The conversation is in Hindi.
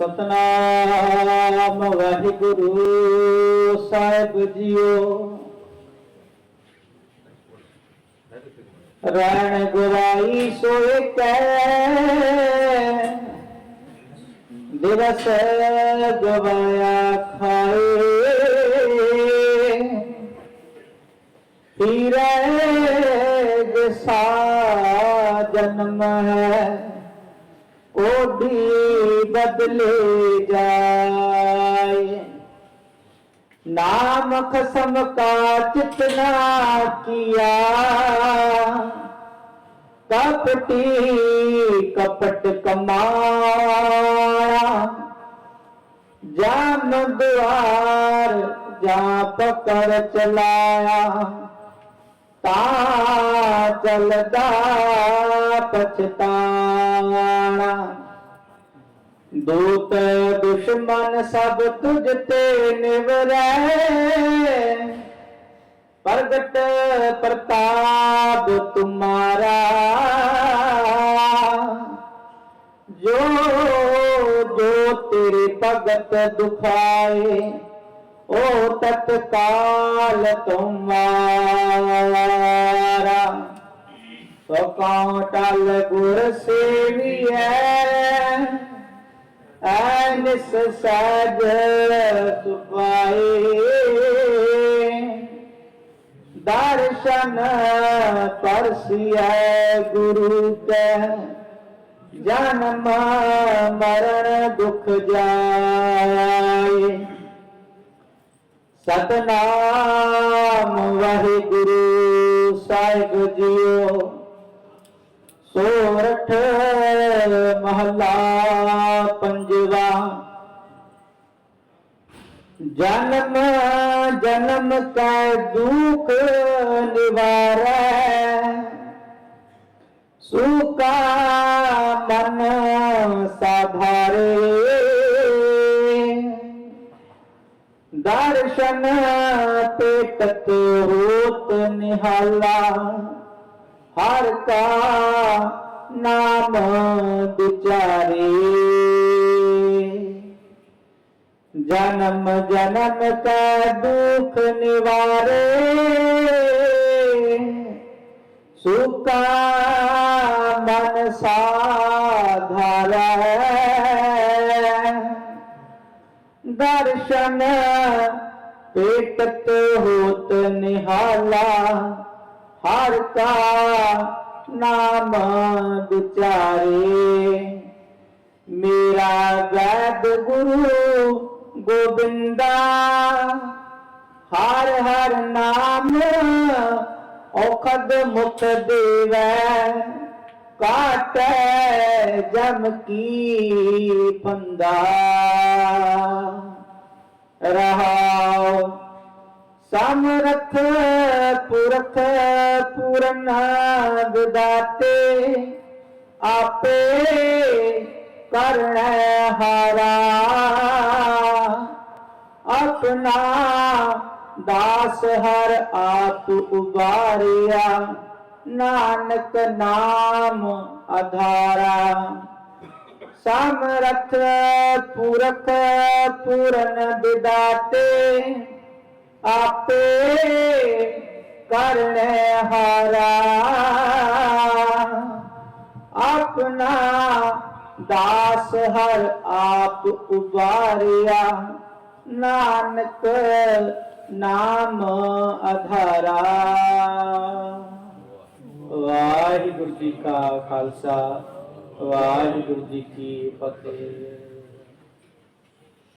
ਸਤਨਾਮ ਵਾਹਿਗੁਰੂ ਸਾਹਿਬ ਜੀਓ ਰਣ ਗਵਾਈ ਸੋਏ ਕੈ ਦਿਵਸ ਗਵਾਇਆ ਖਾਏ ਪੀਰੇ ਜਿਸਾ ਜਨਮ ਹੈ ਕੋਡੀ बदले जाए। नाम खसम का जितना किया, कपटी कपट कमाया। जान द्वार जा पकड़ चलाया ता पछता पछताना दूत दुश्मन सब तुझते निवरै। प्रगट प्रताप तुम्हारा। जो जो तेरे भगत दुखाए, ओ तत्काल तुम्हारा। तो कौटल गुर सेवी है ਐਨਿਸ ਸਜ ਸੁਪਾਏ। ਦਰਸ਼ਨ ਪਰਸਿਐ ਗੁਰੂ ਕੈ। ਜਨਮ ਮਰਨ ਦੁਖ ਜਾਏ। ਸਤਨਾਮ ਵਾਹਿਗੁਰੂ ਸਾਹਿਬ ਜੀਓ। ਸੋਰਠ ਮਹਲਾ जन्म जन्म का दुख निवार, सुखा मन साधारे दर्शन पे तत्त निहला, हर का नाम विचारी जन्म जन्म का दुख निवारे। सुखा मन साधारा दर्शन पेटत तो होत निहाला, हर का नाम विचारे मेरा वैद गुरु ਗੋਬਿੰਦਾ, ਹਰ ਹਰ ਨਾਮ ਔਖਦ ਮੁਖ ਦੇਵੈ, ਕਾਟੈ ਜਮ ਕੀ ਫੰਦਾ। ਰਹਾਉ ਸਮਰਥ ਪੁਰਖ ਪੂਰਨ ਦਾਤੇ ਆਪੇ ਕਰਣ ਹਾਰਾ। ਆਪਣਾ ਦਾਸ ਹਰ ਆਪ ਉਬਾਰਿਆ। ਨਾਨਕ ਨਾਮ ਆਧਾਰਾ ਸਮਰਥ ਪੁਰਖ ਪੂਰਨ ਵਿਦਾਤੇ, ਆਪੇ ਕਰਣ ਹਾਰਾ। ਆਪਣਾ ਦਾਸ ਹਰ ਆਪ ਉਬਾਰਿਆ। ਨਾਨਕ ਨਾਮ ਅਧਾਰਾ। ਵਾਹਿਗੁਰੂ ਜੀ ਕਾ ਖਾਲਸਾ ਵਾਹਿਗੁਰੂ ਜੀ ਕੀ ਫਤਿਹ।